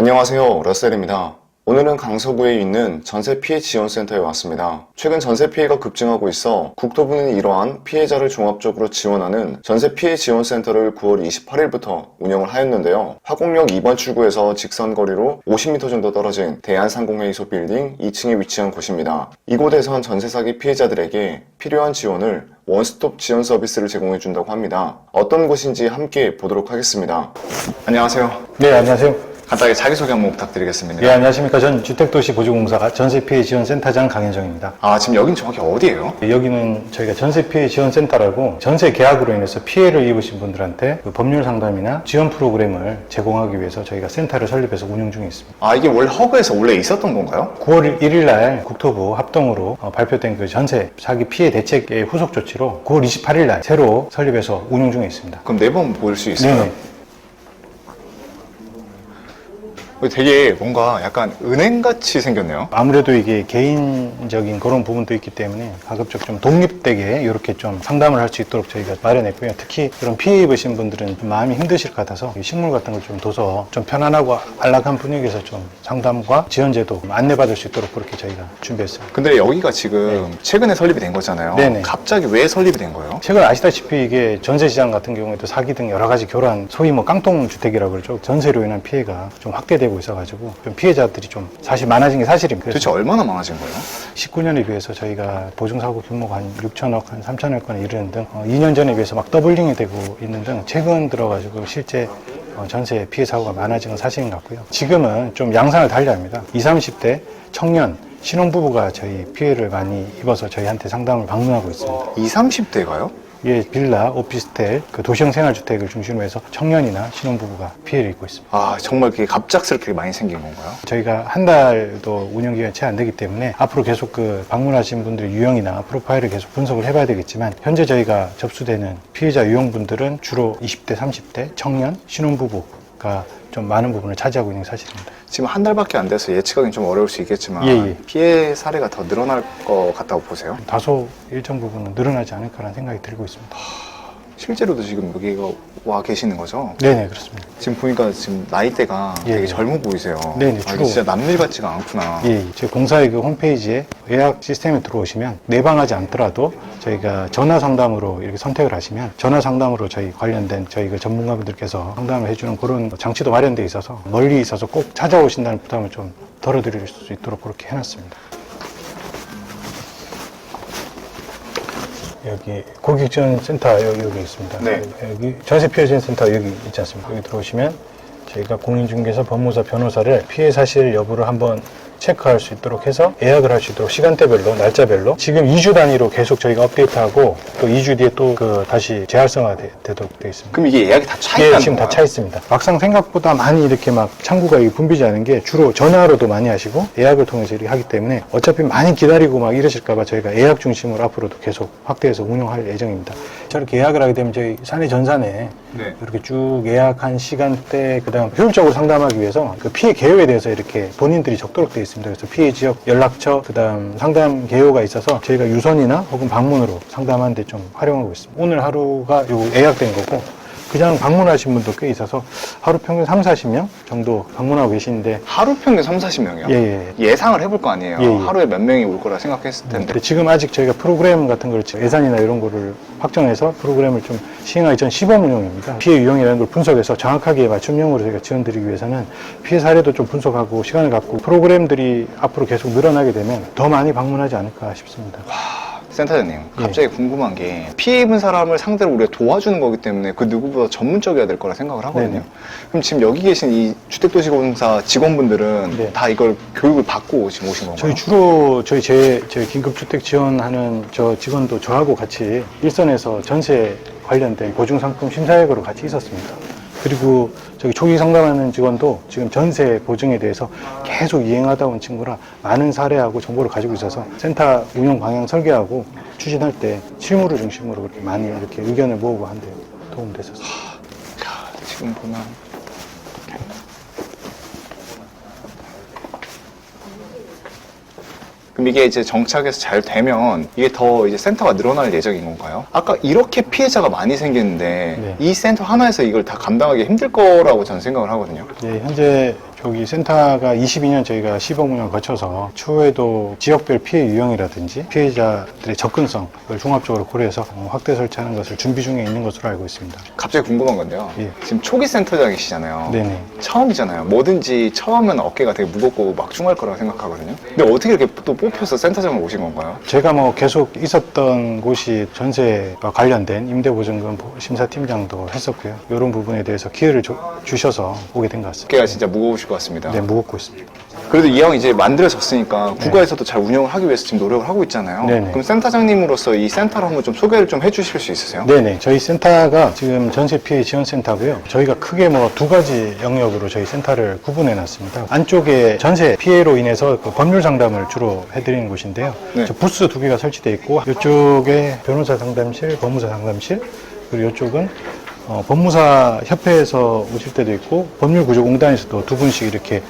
안녕하세요. 러셀입니다. 오늘은 강서구에 있는 전세 피해 지원센터에 왔습니다. 최근 전세 피해가 급증하고 있어 국토부는 이러한 피해자를 종합적으로 지원하는 전세 피해 지원센터를 9월 28일부터 운영을 하였는데요. 화곡역 2번 출구에서 직선거리로 50m 정도 떨어진 대한상공회의소 빌딩 2층에 위치한 곳입니다. 이곳에선 전세 사기 피해자들에게 필요한 지원을 원스톱 지원 서비스를 제공해 준다고 합니다. 어떤 곳인지 함께 보도록 하겠습니다. 안녕하세요. 네, 안녕하세요. 간단하게 자기소개 한번 부탁드리겠습니다. 네, 안녕하십니까. 전 주택도시보증공사 전세 피해 지원 센터장 강현정입니다. 아, 지금 여긴 정확히 어디예요? 여기는 저희가 전세 피해 지원 센터라고 전세 계약으로 인해서 피해를 입으신 분들한테 그 법률 상담이나 지원 프로그램을 제공하기 위해서 저희가 센터를 설립해서 운영 중에 있습니다. 아, 이게 원래 허그에서 원래 있었던 건가요? 9월 1일 날 국토부 합동으로 어, 발표된 그 전세 사기 피해 대책의 후속 조치로 9월 28일 날 새로 설립해서 운영 중에 있습니다. 그럼 네 번 볼 수 있어요? 네네. 되게 뭔가 약간 은행같이 생겼네요. 아무래도 이게 개인적인 그런 부분도 있기 때문에 가급적 좀 독립되게 이렇게 좀 상담을 할 수 있도록 저희가 마련했고요. 특히 그런 피해 입으신 분들은 좀 마음이 힘드실 것 같아서 이 식물 같은 걸 좀 둬서 좀 편안하고 안락한 분위기에서 좀 상담과 지원제도 안내받을 수 있도록 그렇게 저희가 준비했습니다. 근데 여기가 지금 최근에 설립이 된 거잖아요. 네네. 갑자기 왜 설립이 된 거예요? 최근 아시다시피 이게 전세 시장 같은 경우에도 사기 등 여러 가지 교란, 소위 뭐 깡통 주택이라고 그러죠. 전세로 인한 피해가 좀 확대되고 있어가지고 좀 피해자들이 좀 사실 많아진 게 사실입니다. 그래서 도대체 얼마나 많아진 거예요? 19년에 비해서 저희가 보증사고 규모가 한 6천억, 한 3천억 건에 이르는 등 어, 2년 전에 비해서 막 더블링이 되고 있는 등 최근 들어가지고 실제 어, 전세 피해 사고가 많아진 건 사실인 것 같고요. 지금은 좀 양상을 달리 합니다. 20, 30대 청년, 신혼부부가 저희 피해를 많이 입어서 저희한테 상담을 방문하고 있습니다. 20, 30대가요? 이게 빌라, 오피스텔, 그 도시형 생활주택을 중심으로 해서 청년이나 신혼부부가 피해를 입고 있습니다. 아, 정말 그게 갑작스럽게 많이 생긴 건가요? 저희가 한 달도 운영 기간이 채 안 되기 때문에 앞으로 계속 그 방문하신 분들의 유형이나 프로파일을 계속 분석을 해봐야 되겠지만 현재 저희가 접수되는 피해자 유형분들은 주로 20대, 30대 청년, 신혼부부 가좀 많은 부분을 차지하고 있는 게 사실입니다. 지금 한 달밖에 안 돼서 예측하기는 좀 어려울 수 있겠지만 예, 예. 피해 사례가 더 늘어날 것 같다고 보세요? 다소 일정 부분은 늘어나지 않을까라는 생각이 들고 있습니다. 실제로도 지금 여기가 와 계시는 거죠? 네네 그렇습니다. 지금 보니까 지금 나이대가 예, 되게 예. 젊어 보이세요. 네네, 아, 주로. 진짜 남일 같지가 않구나. 예, 저희 공사의 그 홈페이지에 예약 시스템에 들어오시면 내방하지 않더라도 저희가 전화 상담으로 이렇게 선택을 하시면 전화 상담으로 저희 관련된 저희 그 전문가분들께서 상담을 해주는 그런 장치도 마련되어 있어서 멀리 있어서 꼭 찾아오신다는 부담을 좀 덜어드릴 수 있도록 그렇게 해놨습니다. 여기 고객지원센터 여기, 여기 있습니다. 네. 여기 전세 피해 지원센터 여기 있지 않습니까? 여기 들어오시면 저희가 공인중개사, 법무사, 변호사를 피해 사실 여부를 한번 체크할 수 있도록 해서 예약을 할 수 있도록 시간대별로, 날짜별로 지금 2주 단위로 계속 저희가 업데이트하고 또 2주 뒤에 또 그 다시 재활성화 되- 되도록 되어 있습니다. 그럼 이게 예약이 다차 예, 있다는 지금 다? 차 있습니다. 막상 생각보다 많이 이렇게 막 창구가 붐비지 않은 게 주로 전화로도 많이 하시고 예약을 통해서 이렇게 하기 때문에 어차피 많이 기다리고 막 이러실까봐 저희가 예약 중심으로 앞으로도 계속 확대해서 운영할 예정입니다. 저렇게 예약을 하게 되면 저희 사내 전산에 네. 이렇게 쭉 예약한 시간대 그다음 효율적으로 상담하기 위해서 그 피해 개요에 대해서 이렇게 본인들이 적도록 되어 있습니다. 그래서 피해 지역 연락처 그다음 상담 개요가 있어서 저희가 유선이나 혹은 방문으로 상담하는데 좀 활용하고 있습니다. 오늘 하루가 요 예약된 거고 그냥 방문하신 분도 꽤 있어서 하루 평균 3, 40명 정도 방문하고 계시는데 하루 평균 3, 40명이요? 예, 예. 상을 해볼 거 아니에요? 예, 예. 하루에 몇 명이 올 거라 생각했을 텐데. 근데 지금 아직 저희가 프로그램 같은 걸 예산이나 이런 거를 확정해서 프로그램을 좀 시행하기 전 시범 운영입니다. 피해 유형이라는 걸 분석해서 정확하게 맞춤형으로 저희가 지원드리기 위해서는 피해 사례도 좀 분석하고 시간을 갖고 프로그램들이 앞으로 계속 늘어나게 되면 더 많이 방문하지 않을까 싶습니다. 센터장님, 예. 갑자기 궁금한 게 피해 입은 사람을 상대로 우리가 도와주는 거기 때문에 그 누구보다 전문적이어야 될 거라 생각을 하거든요. 네네. 그럼 지금 여기 계신 이 주택도시공사 직원분들은 네. 다 이걸 교육을 받고 지금 오신 건가요? 저희 주로 저희 제 저희 긴급주택 지원하는 저 직원도 저하고 같이 일선에서 전세 관련된 보증상품 심사역으로 같이 있었습니다. 그리고 저기 초기 상담하는 직원도 지금 전세 보증에 대해서 계속 이행하다 온 친구라 많은 사례하고 정보를 가지고 있어서 센터 운영 방향 설계하고 추진할 때 실무를 중심으로 그렇게 많이 이렇게 의견을 모으고 한데 도움 됐었어요. 자, 지금 보면 그럼 이게 이제 정착해서 잘 되면 이게 더 이제 센터가 늘어날 예정인 건가요? 아까 이렇게 피해자가 많이 생겼는데 네. 이 센터 하나에서 이걸 다 감당하기 힘들 거라고 저는 생각을 하거든요. 예, 현재 여기 센터가 22년 저희가 시범 운영 거쳐서 추후에도 지역별 피해 유형이라든지 피해자들의 접근성을 종합적으로 고려해서 어, 확대 설치하는 것을 준비 중에 있는 것으로 알고 있습니다. 갑자기 궁금한 건데요. 예. 지금 초기 센터장이시잖아요. 네네. 처음이잖아요. 뭐든지 처음은 어깨가 되게 무겁고 막중할 거라고 생각하거든요. 근데 어떻게 이렇게 또 뽑혀서 센터장을 오신 건가요? 제가 뭐 계속 있었던 곳이 전세와 관련된 임대보증금 심사팀장도 했었고요. 이런 부분에 대해서 기회를 줘- 주셔서 오게 된 것 같습니다. 어깨가 진짜 무거우실 것 같습니다. 네, 무겁고 있습니다. 그래도 이형 이제 만들어졌으니까 국가에서도 잘 운영을 하기 위해서 지금 노력을 하고 있잖아요. 네네. 그럼 센터장님으로서 이 센터를 한번 좀 소개를 좀 해주실 수 있으세요? 네네. 저희 센터가 지금 전세 피해 지원 센터고요. 저희가 크게 뭐 두 가지 영역으로 저희 센터를 구분해 놨습니다. 안쪽에 전세 피해로 인해서 그 법률 상담을 주로 해드리는 곳인데요. 네. 저 부스 두 개가 설치되어 있고 이쪽에 변호사 상담실, 법무사 상담실 그리고 이쪽은 어, 법무사 협회에서 오실 때도 있고 법률구조공단에서도 두 분씩 이렇게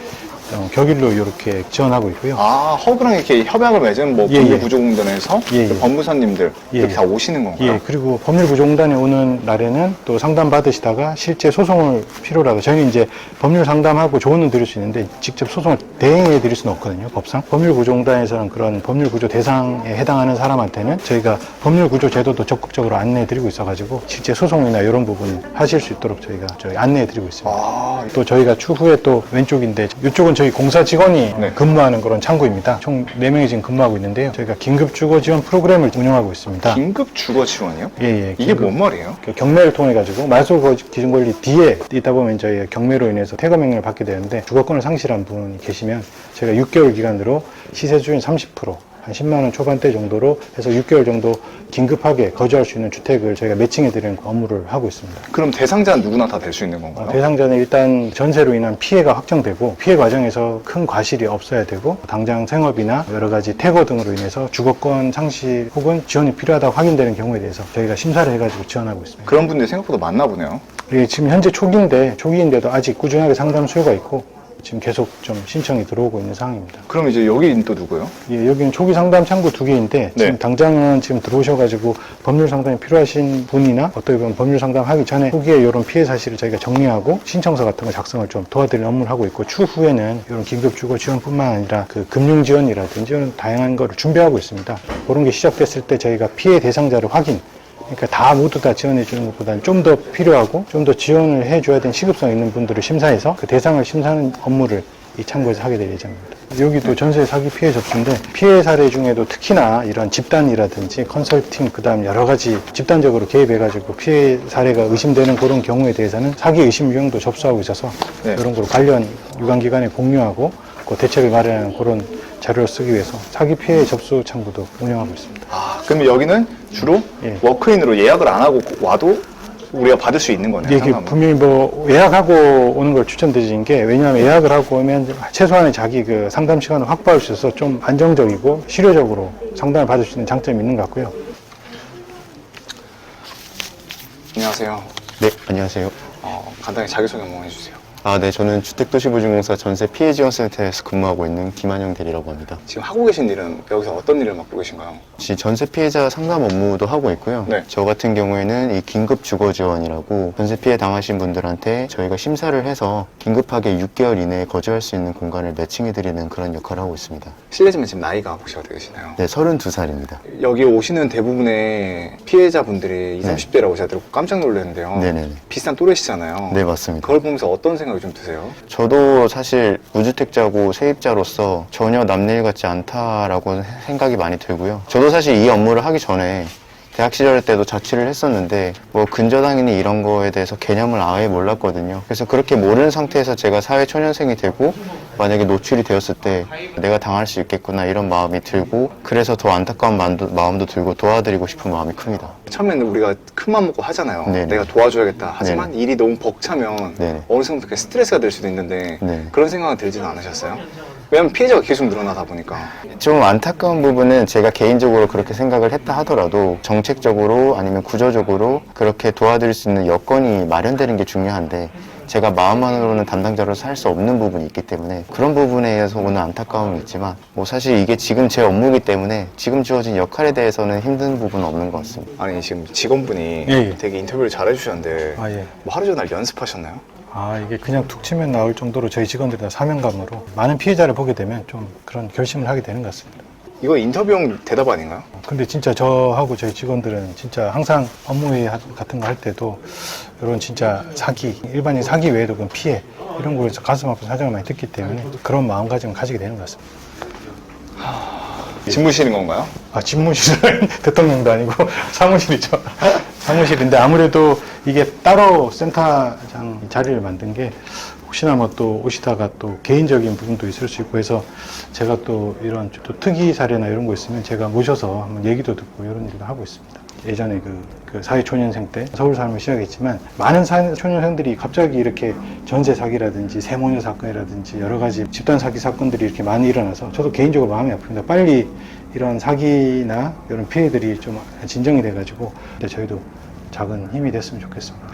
어, 격일로 이렇게 지원하고 있고요. 아, 허브랑 이렇게 협약을 맺은 뭐 예, 예. 법률구조공단에서 예, 예. 또 법무사님들 예, 이렇게 예. 다 오시는 건가요? 예, 그리고 법률구조공단에 오는 날에는 또 상담 받으시다가 실제 소송을 필요로 저희는 이제 법률 상담하고 조언은 드릴 수 있는데 직접 소송을 대행해 드릴 수는 없거든요, 법상. 법률구조공단에서는 그런 법률구조 대상에 해당하는 사람한테는 저희가 법률구조 제도도 적극적으로 안내해 드리고 있어가지고 실제 소송이나 이런 부분 하실 수 있도록 저희가 저희 안내해 드리고 있습니다. 아, 또 저희가 추후에 또 왼쪽인데 이쪽은 저희 공사 직원이 네. 근무하는 그런 창구입니다. 총 4명이 지금 근무하고 있는데요. 저희가 긴급 주거 지원 프로그램을 운영하고 있습니다. 긴급 주거 지원이요? 예, 예. 이게 긴급- 뭔 말이에요? 그 경매를 통해 가지고 말소 거- 기준 권리 뒤에 있다 보면 저희 경매로 인해서 퇴거 명령을 받게 되는데 주거권을 상실한 분이 계시면 저희가 6개월 기간으로 시세 수준 30%, 한 10만 원 초반대 정도로 해서 6개월 정도 긴급하게 거주할 수 있는 주택을 저희가 매칭해 드리는 업무를 하고 있습니다. 그럼 대상자는 누구나 다 될 수 있는 건가요? 어, 대상자는 일단 전세로 인한 피해가 확정되고 피해 과정에서 큰 과실이 없어야 되고 당장 생업이나 여러 가지 퇴거 등으로 인해서 주거권 상실 혹은 지원이 필요하다고 확인되는 경우에 대해서 저희가 심사를 해가지고 지원하고 있습니다. 그런 분들이 생각보다 많나 보네요. 이게 지금 현재 초기인데 초기인데도 아직 꾸준하게 상담 수요가 있고 지금 계속 좀 신청이 들어오고 있는 상황입니다. 그럼 이제 여기 또 누구요? 예, 여기는 초기 상담 창구 두 개인데 지금 네. 당장은 지금 들어오셔가지고 법률 상담이 필요하신 분이나 어떻게 보면 법률 상담 하기 전에 초기에 이런 피해 사실을 저희가 정리하고 신청서 같은 거 작성을 좀 도와드리는 업무를 하고 있고 추후에는 이런 긴급 주거 지원뿐만 아니라 그 금융 지원이라든지 이런 다양한 거를 준비하고 있습니다. 그런 게 시작됐을 때 저희가 피해 대상자를 확인 그러니까 다 모두 다 지원해 주는 것보다는 좀 더 필요하고 좀 더 지원을 해 줘야 되는 시급성 있는 분들을 심사해서 그 대상을 심사하는 업무를 이 창구에서 하게 될 예정입니다. 여기도 전세 사기 피해 접수인데 피해 사례 중에도 특히나 이런 집단이라든지 컨설팅 그다음 여러 가지 집단적으로 개입해 가지고 피해 사례가 의심되는 그런 경우에 대해서는 사기 의심 유형도 접수하고 있어서 네. 이런 걸 관련 유관기관에 공유하고 그 대책을 마련하는 그런 자료를 쓰기 위해서 사기 피해 접수 창구도 운영하고 있습니다. 아, 그럼 여기는 주로 예. 워크인으로 예약을 안 하고 와도 우리가 받을 수 있는 거네요. 이게 상담을. 분명히 뭐 예약하고 오는 걸 추천드리는 게 왜냐하면 예약을 하고 오면 최소한의 자기 그 상담 시간을 확보할 수 있어서 좀 안정적이고 실효적으로 상담을 받을 수 있는 장점이 있는 것 같고요. 안녕하세요. 네, 안녕하세요. 어, 간단히 자기소개 한번 해주세요. 아, 네, 저는 주택도시보증공사 전세 피해 지원 센터에서 근무하고 있는 김한영 대리라고 합니다. 지금 하고 계신 일은 여기서 어떤 일을 맡고 계신가요? 혹시 전세 피해자 상담 업무도 하고 있고요. 네. 저 같은 경우에는 이 긴급 주거 지원이라고 전세 피해 당하신 분들한테 저희가 심사를 해서 긴급하게 6개월 이내에 거주할 수 있는 공간을 매칭해 드리는 그런 역할을 하고 있습니다. 실례지만 지금 나이가 혹시 어떻게 되시나요? 네, 32살입니다. 여기 오시는 대부분의 피해자분들이 20, 네. 30대라고 제가 듣고 깜짝 놀랐는데요. 네네네. 비슷한 또래시잖아요. 네, 맞습니다. 그걸 보면서 어떤 생각 이 좀 드세요? 저도 사실 무주택자고 세입자로서 전혀 남일 같지 않다라고 생각이 많이 들고요. 저도 사실 이 업무를 하기 전에 대학 시절 때도 자취를 했었는데 뭐 근저당이니 이런 거에 대해서 개념을 아예 몰랐거든요. 그래서 그렇게 모르는 상태에서 제가 사회 초년생이 되고 만약에 노출이 되었을 때 내가 당할 수 있겠구나 이런 마음이 들고 그래서 더 안타까운 마음도, 마음도 들고 도와드리고 싶은 마음이 큽니다. 처음에는 우리가 큰맘 먹고 하잖아요. 네네. 내가 도와줘야겠다. 하지만 일이 너무 벅차면 네네. 어느 순간 스트레스가 될 수도 있는데 네. 그런 생각은 들지는 않으셨어요? 왜냐면 피해자가 계속 늘어나다 보니까 좀 안타까운 부분은 제가 개인적으로 그렇게 생각을 했다 하더라도 정책적으로 아니면 구조적으로 그렇게 도와드릴 수 있는 여건이 마련되는 게 중요한데 제가 마음만으로는 담당자로서 할 수 없는 부분이 있기 때문에 그런 부분에 의해서 오는 안타까움이 있지만 뭐 사실 이게 지금 제 업무이기 때문에 지금 주어진 역할에 대해서는 힘든 부분은 없는 것 같습니다. 아니 지금 직원분이 예, 예. 되게 인터뷰를 잘 해주셨는데 아, 예. 뭐 하루 종일 연습하셨나요? 아 이게 그냥 툭 치면 나올 정도로 저희 직원들이 다 사명감으로 많은 피해자를 보게 되면 좀 그런 결심을 하게 되는 것 같습니다. 이거 인터뷰용 대답 아닌가요? 근데 진짜 저하고 저희 직원들은 진짜 항상 업무회의 하- 같은 거 할 때도 이런 진짜 사기, 일반인 사기 외에도 그런 피해 이런 걸 가슴 아픈 사정을 많이 듣기 때문에 그런 마음가짐을 가지게 되는 것 같습니다. 집무실인 건가요? 아, 집무실은 대통령도 아니고 사무실이죠. 사무실인데 아무래도 이게 따로 센터장 자리를 만든 게 혹시나 뭐 또 오시다가 또 개인적인 부분도 있을 수 있고 해서 제가 또 이런 또 특이 사례나 이런 거 있으면 제가 모셔서 한번 얘기도 듣고 이런 일도 하고 있습니다. 예전에 그, 그 사회초년생 때 서울 삶을 시작했지만 많은 사회초년생들이 갑자기 이렇게 전세 사기라든지 세모녀 사건이라든지 여러 가지 집단 사기 사건들이 이렇게 많이 일어나서 저도 개인적으로 마음이 아픕니다. 빨리 이런 사기나 이런 피해들이 좀 진정이 돼가지고 저희도 작은 힘이 됐으면 좋겠습니다.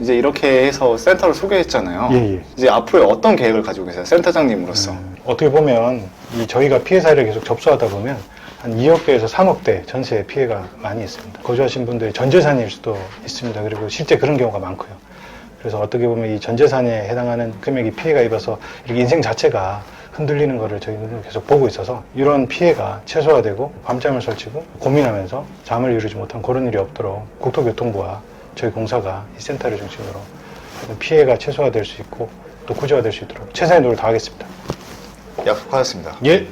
이제 이렇게 해서 센터를 소개했잖아요. 예, 예. 이제 앞으로의 어떤 계획을 가지고 계세요? 센터장님으로서. 음, 어떻게 보면 이 저희가 피해 사례를 계속 접수하다 보면 한 2억대에서 3억대 전세 피해가 많이 있습니다. 거주하신 분들의 전재산일 수도 있습니다. 그리고 실제 그런 경우가 많고요. 그래서 어떻게 보면 이 전재산에 해당하는 금액이 피해가 입어서 이렇게 인생 자체가 흔들리는 거를 저희 눈으로 계속 보고 있어서 이런 피해가 최소화되고 밤잠을 설치고 고민하면서 잠을 이루지 못한 그런 일이 없도록 국토교통부와 저희 공사가 이 센터를 중심으로 피해가 최소화될 수 있고 또 구조화될 수 있도록 최선의 노력을 다하겠습니다. 약속하셨습니다. 예.